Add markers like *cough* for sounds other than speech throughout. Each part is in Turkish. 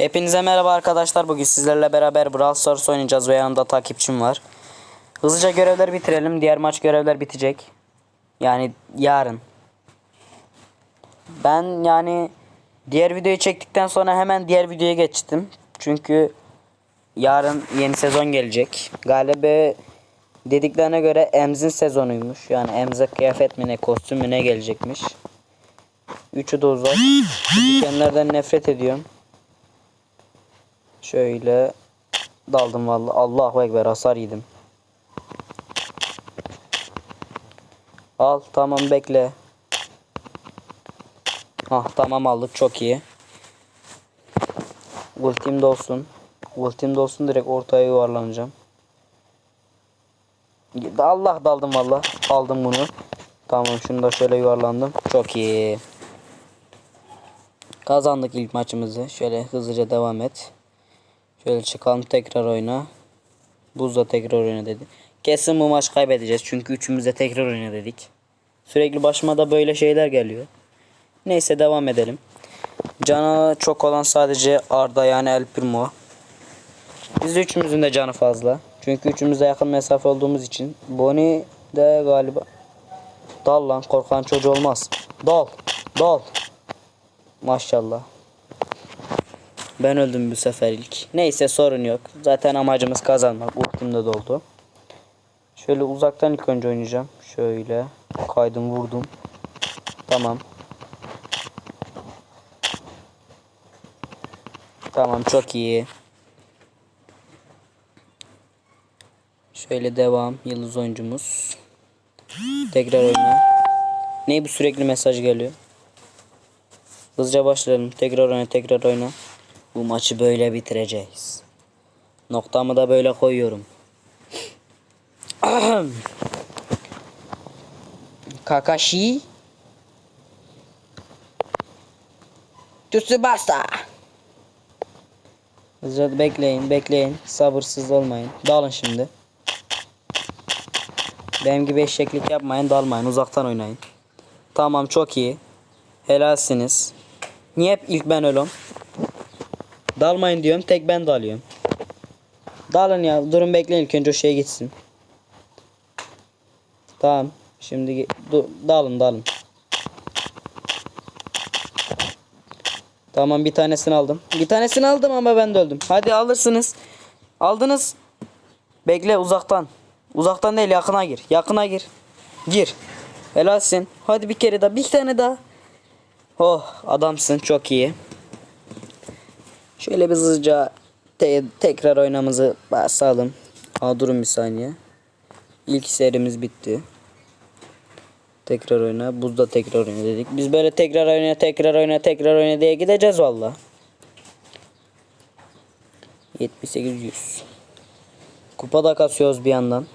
Hepinize merhaba arkadaşlar. Bugün sizlerle beraber Brawl Stars oynayacağız ve yanımda takipçim var. Hızlıca görevleri bitirelim. Diğer maç görevler bitecek. Yani yarın. Ben yani diğer videoyu çektikten sonra hemen diğer videoya geçtim. Çünkü yarın yeni sezon gelecek. Galiba dediklerine göre Emz'in sezonuymuş. Yani Emz'e kıyafet mi ne kostüm mü ne gelecekmiş. Üçü de uzak. Dikenlerden nefret ediyorum. Şöyle daldım vallahi. Allahu ekber hasar yedim. Al tamam bekle. Ah tamam aldık çok iyi. Ultim de olsun. Ultim de olsun direkt ortaya yuvarlanacağım. Allah daldım valla. Aldım bunu. Tamam şunu da şöyle yuvarlandım. Çok iyi. Kazandık ilk maçımızı. Şöyle hızlıca devam et. Şöyle çıkalım tekrar oyna. Buzla tekrar oyna dedi. Kesin bu maç kaybedeceğiz. Çünkü üçümüz de tekrar oyna dedik. Sürekli başıma da böyle şeyler geliyor. Neyse devam edelim. Canı çok olan sadece Arda yani El Primo. Biz üçümüzün de canı fazla. Çünkü üçümüz de yakın mesafe olduğumuz için. Bonnie de galiba. Dal lan korkan çocuğu olmaz. Dal. Dal. Maşallah. Ben öldüm bu sefer ilk. Neyse sorun yok. Zaten amacımız kazanmak. Ultim de doldu. Şöyle uzaktan ilk önce oynayacağım. Şöyle. Kaydım vurdum. Tamam. Tamam çok iyi. Şöyle devam. Yıldız oyuncumuz. Tekrar oyna. Ne bu sürekli mesaj geliyor? Hızlıca başlayalım. Tekrar oyna, tekrar oyna. Bu maçı böyle bitireceğiz. Noktamı da böyle koyuyorum. *clears throat* Kakashi Tsubasa Hızlıca bekleyin, bekleyin. Sabırsız olmayın. Dalın şimdi. Benim gibi eşeklik yapmayın, dalmayın. Uzaktan oynayın. Tamam, çok iyi. Helalsiniz. Niye hep ilk ben ölüm? Dalmayın diyorum, tek ben dalıyorum. Dalın ya, durun bekleyin ilk önce o şey gitsin. Tamam, şimdi dalın dalın. Tamam bir tanesini aldım. Bir tanesini aldım ama ben de öldüm. Hadi alırsınız. Aldınız. Bekle uzaktan. Uzaktan değil yakına gir. Yakına gir. Gir. Helalsin. Hadi bir kere daha. Bir tane daha. Oh adamsın çok iyi. Şöyle bir hızlıca te- tekrar oynamızı basalım. Aa, durun bir saniye. İlk serimiz bitti. Tekrar oyna. Buzda tekrar oyna dedik. Biz böyle tekrar oyna, tekrar oyna, tekrar oyna diye gideceğiz valla. 78 100. Kupa da kasıyoruz bir yandan.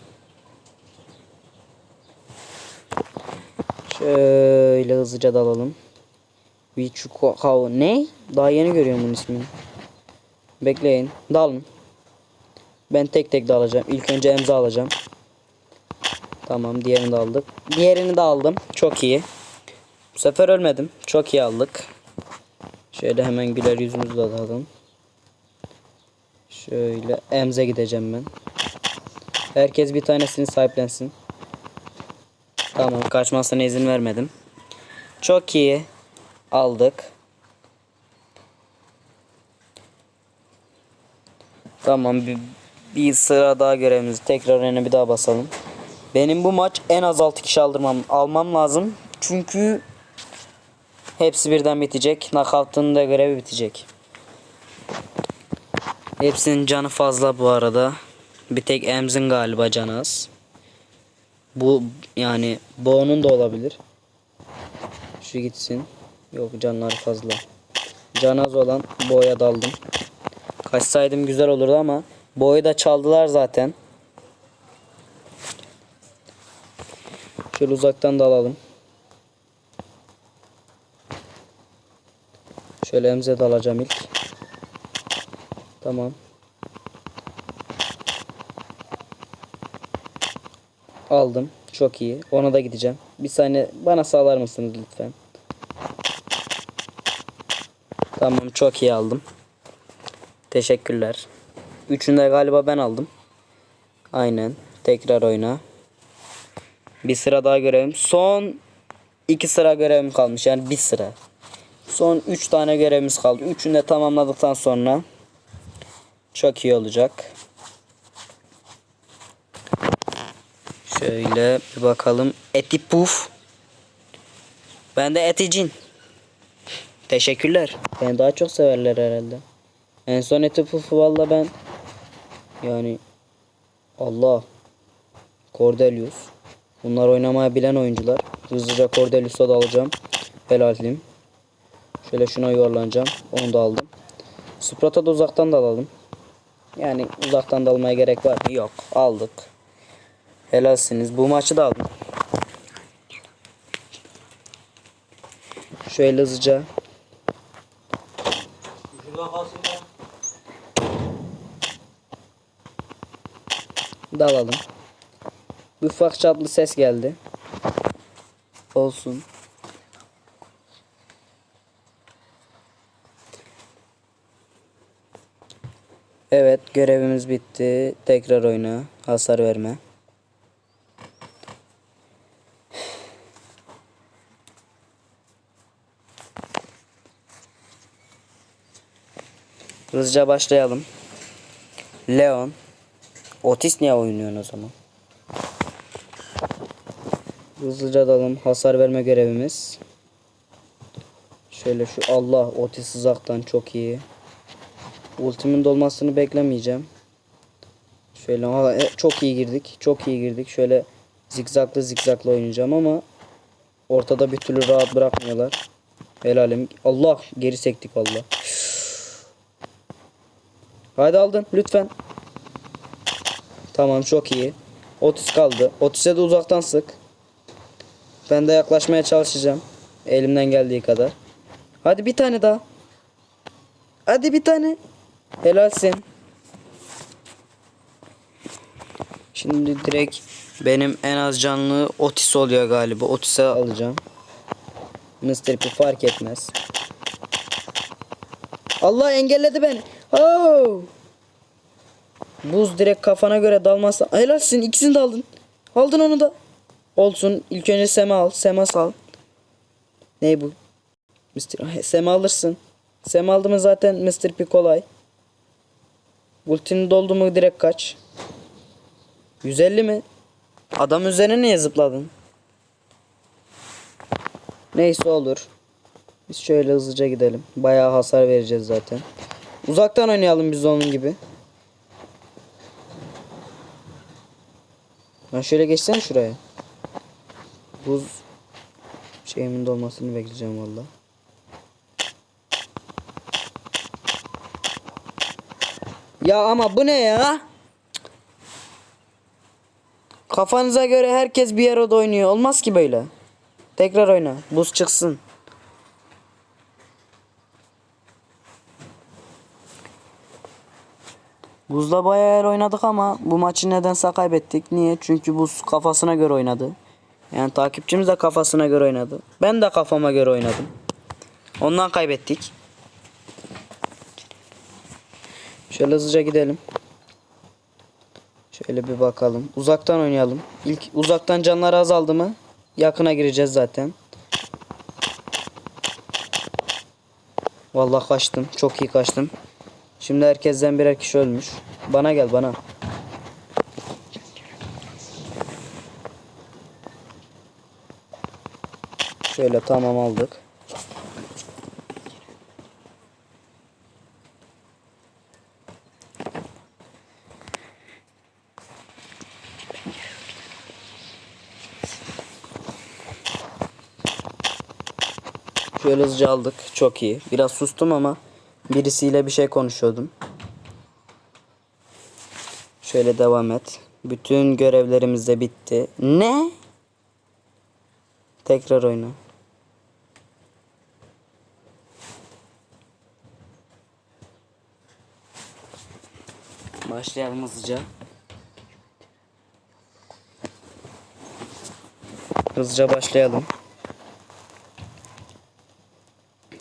Şöyle hızlıca dalalım. Vichukao ne? Daha yeni görüyorum bunun ismini. Bekleyin. Dalın. Ben tek tek dalacağım. İlk önce emza alacağım. Tamam diğerini de aldık. Diğerini de aldım. Çok iyi. Bu sefer ölmedim. Çok iyi aldık. Şöyle hemen güler yüzümüzü de alalım. Şöyle emze gideceğim ben. Herkes bir tanesini sahiplensin. Tamam kaçmasına izin vermedim. Çok iyi. Aldık. Tamam bir, bir sıra daha görevimiz. Tekrar öne bir daha basalım. Benim bu maç en az 6 kişi aldırmam almam lazım. Çünkü hepsi birden bitecek. Knockout'un da görevi bitecek. Hepsinin canı fazla bu arada. Bir tek Emz'in galiba canı az. Bu yani Bo'nun da olabilir. Şu gitsin. Yok canları fazla. Can az olan Bo'ya daldım. Kaçsaydım güzel olurdu ama Bo'yu da çaldılar zaten. Şöyle uzaktan da alalım. Şöyle emze de alacağım ilk. Tamam. Aldım. Çok iyi. Ona da gideceğim. Bir saniye bana sağlar mısınız lütfen? Tamam çok iyi aldım. Teşekkürler. Üçünü de galiba ben aldım. Aynen. Tekrar oyna. Bir sıra daha görevim. Son iki sıra görevim kalmış. Yani bir sıra. Son üç tane görevimiz kaldı. Üçünü de tamamladıktan sonra çok iyi olacak. Şöyle bir bakalım. Eti puf. Ben de eticin. Teşekkürler. Beni daha çok severler herhalde. En son pufu valla ben yani Allah Cordelius Bunlar oynamaya bilen oyuncular. Hızlıca Cordelius'a da alacağım. Helalim. Şöyle şuna yuvarlanacağım. Onu da aldım. Sprata da uzaktan da alalım. Yani uzaktan da almaya gerek var mı? Yok. Aldık. Helalsiniz. Bu maçı da aldım. Şöyle hızlıca. Dalalım. Bir ufak çaplı ses geldi. Olsun. Evet görevimiz bitti. Tekrar oyna. Hasar verme. Hızlıca başlayalım. Leon. Otis niye oynuyorsun o zaman? Hızlıca dalım. Hasar verme görevimiz. Şöyle şu Allah Otis uzaktan çok iyi. Ultimin dolmasını beklemeyeceğim. Şöyle e, çok iyi girdik. Çok iyi girdik. Şöyle zikzaklı zikzaklı oynayacağım ama ortada bir türlü rahat bırakmıyorlar. Helalim. Allah geri sektik valla. Haydi aldın lütfen. Tamam çok iyi. Otis kaldı. Otis'e de uzaktan sık. Ben de yaklaşmaya çalışacağım. Elimden geldiği kadar. Hadi bir tane daha. Hadi bir tane. Helalsin. Şimdi direkt benim en az canlı Otis oluyor galiba. Otis'e alacağım. Mr. P fark etmez. Allah engelledi beni. Oh! Buz direkt kafana göre dalmazsa. Helalsin ikisini de aldın. Aldın onu da. Olsun. İlk önce Sema al. Sema sal. Ne bu? Mr. *laughs* Sema alırsın. Sema aldı mı zaten Mr. P kolay. Ultini doldu mu direkt kaç. 150 mi? Adam üzerine niye zıpladın? Neyse olur. Biz şöyle hızlıca gidelim. Bayağı hasar vereceğiz zaten. Uzaktan oynayalım biz onun gibi. Ben şöyle geçsene şuraya. Buz şeyimin dolmasını bekleyeceğim valla. Ya ama bu ne ya? Kafanıza göre herkes bir yerde oynuyor. Olmaz ki böyle. Tekrar oyna. Buz çıksın. Buzla bayağı yer oynadık ama bu maçı nedense kaybettik. Niye? Çünkü buz kafasına göre oynadı. Yani takipçimiz de kafasına göre oynadı. Ben de kafama göre oynadım. Ondan kaybettik. Şöyle hızlıca gidelim. Şöyle bir bakalım. Uzaktan oynayalım. İlk uzaktan canları azaldı mı? Yakına gireceğiz zaten. Vallahi kaçtım. Çok iyi kaçtım. Şimdi herkesten birer kişi ölmüş. Bana gel bana. Şöyle tamam aldık. Şöyle hızlıca aldık. Çok iyi. Biraz sustum ama birisiyle bir şey konuşuyordum. Şöyle devam et. Bütün görevlerimiz de bitti. Ne? Tekrar oyna. Başlayalım hızlıca. Hızlıca başlayalım.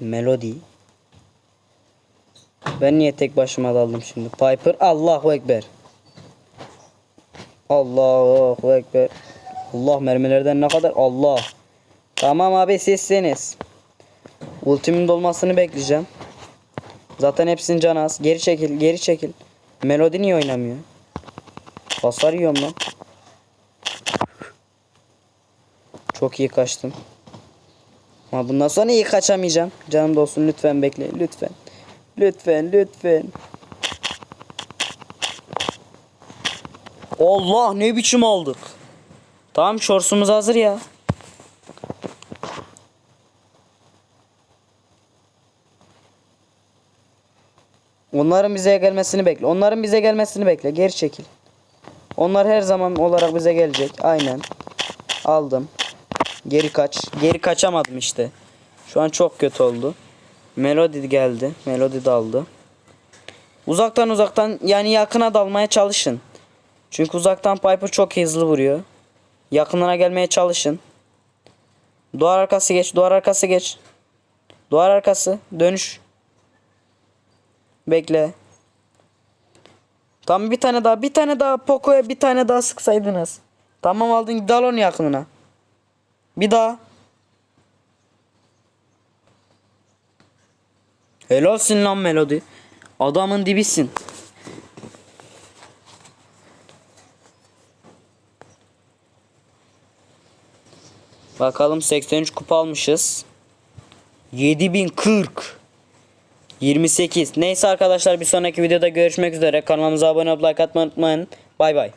Melody. Ben niye tek başıma daldım şimdi? Piper Allahu Ekber. Allahu Ekber. Allah mermilerden ne kadar? Allah. Tamam abi sizsiniz. Ultimin dolmasını bekleyeceğim. Zaten hepsinin canı az. Geri çekil, geri çekil. Melodi niye oynamıyor? Hasar yiyorum lan. Çok iyi kaçtım. Ama bundan sonra iyi kaçamayacağım. Canım dostum lütfen bekle. Lütfen. Lütfen lütfen. Allah ne biçim aldık. Tamam şorsumuz hazır ya. Onların bize gelmesini bekle. Onların bize gelmesini bekle. Geri çekil. Onlar her zaman olarak bize gelecek. Aynen. Aldım. Geri kaç. Geri kaçamadım işte. Şu an çok kötü oldu. Melody geldi. Melody daldı. Uzaktan uzaktan yani yakına dalmaya çalışın. Çünkü uzaktan Piper çok hızlı vuruyor. Yakınlara gelmeye çalışın. Duvar arkası geç. Duvar arkası geç. Duvar arkası. Dönüş. Bekle. Tam bir tane daha. Bir tane daha. Poco'ya bir tane daha sıksaydınız. Tamam aldın. Dal onu yakınına. Bir daha. Helalsin lan Melody. Adamın dibisin. Bakalım 83 kupa almışız. 7040. 28. Neyse arkadaşlar bir sonraki videoda görüşmek üzere. Kanalımıza abone olup like atmayı unutmayın. Bay bay.